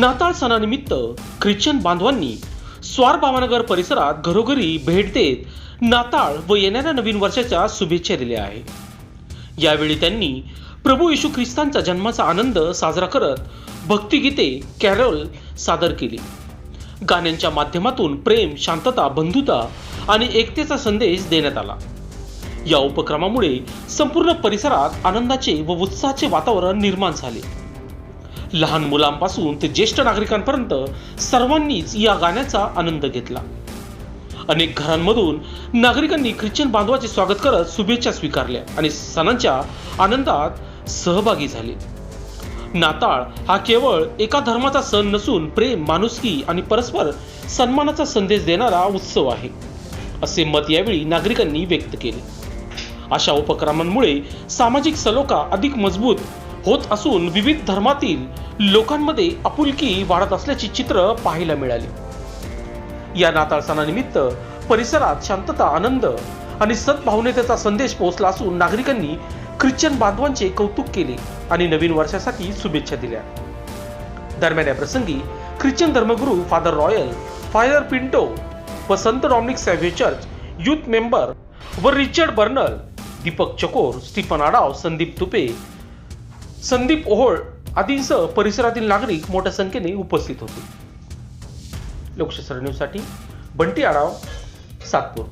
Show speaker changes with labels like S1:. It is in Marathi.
S1: नाताळ सणानिमित्त ख्रिश्चन बांधवांनी स्वार भावनगर परिसरात घरोघरी भेट देत नाताळ व येणाऱ्या नवीन वर्षाच्या शुभेच्छा दिल्या आहे यावेळी त्यांनी प्रभू येशू ख्रिस्तांचा जन्माचा आनंद साजरा करत भक्तिगीते कॅरोल सादर केली. गाण्यांच्या माध्यमातून प्रेम शांतता बंधुता आणि एकतेचा संदेश देण्यात आला. या उपक्रमामुळे संपूर्ण परिसरात आनंदाचे व उत्साहाचे वातावरण निर्माण झाले. लहान मुलांपासून ते ज्येष्ठ नागरिकांपर्यंत सर्वांनीच या गाण्याचा आनंद घेतला. अनेक घरांमधून नागरिकांनी ख्रिश्चन बांधवाचे स्वागत करत शुभेच्छा स्वीकारल्या आणि सणांच्या आनंदात सहभागी झाले. नाताळ हा केवळ एका धर्माचा सण नसून प्रेम माणुसकी आणि परस्पर सन्मानाचा संदेश देणारा उत्सव आहे असे मत यावेळी नागरिकांनी व्यक्त केले. अशा उपक्रमांमुळे सामाजिक सलोखा अधिक मजबूत होत असून विविध धर्मातील लोकांमध्ये आपुलकी वाढत असल्याची चित्र पाहायला मिळाली. या नाताळ सणानिमित्त परिसरात शांतता आनंद आणि सद्भावनेतेचा संदेश पोहोचला असून नागरिकांनी ख्रिश्चन बांधवांचे कौतुक केले आणि नवीन वर्षासाठी शुभेच्छा दिल्या. दरम्यान या प्रसंगी ख्रिश्चन धर्मगुरू फादर रॉयल फादर पिंटो व संत Dominic Savio church youth member व Richard Bernal Deepak Chakor Stephen Adav Sandeep Tupe Sandeep Ohol आदींसह परिसरातील नागरिक मोठ्या संख्येने उपस्थित होते. लोकशास्त्र न्यूजसाठी बंटी आडाव सातपूर.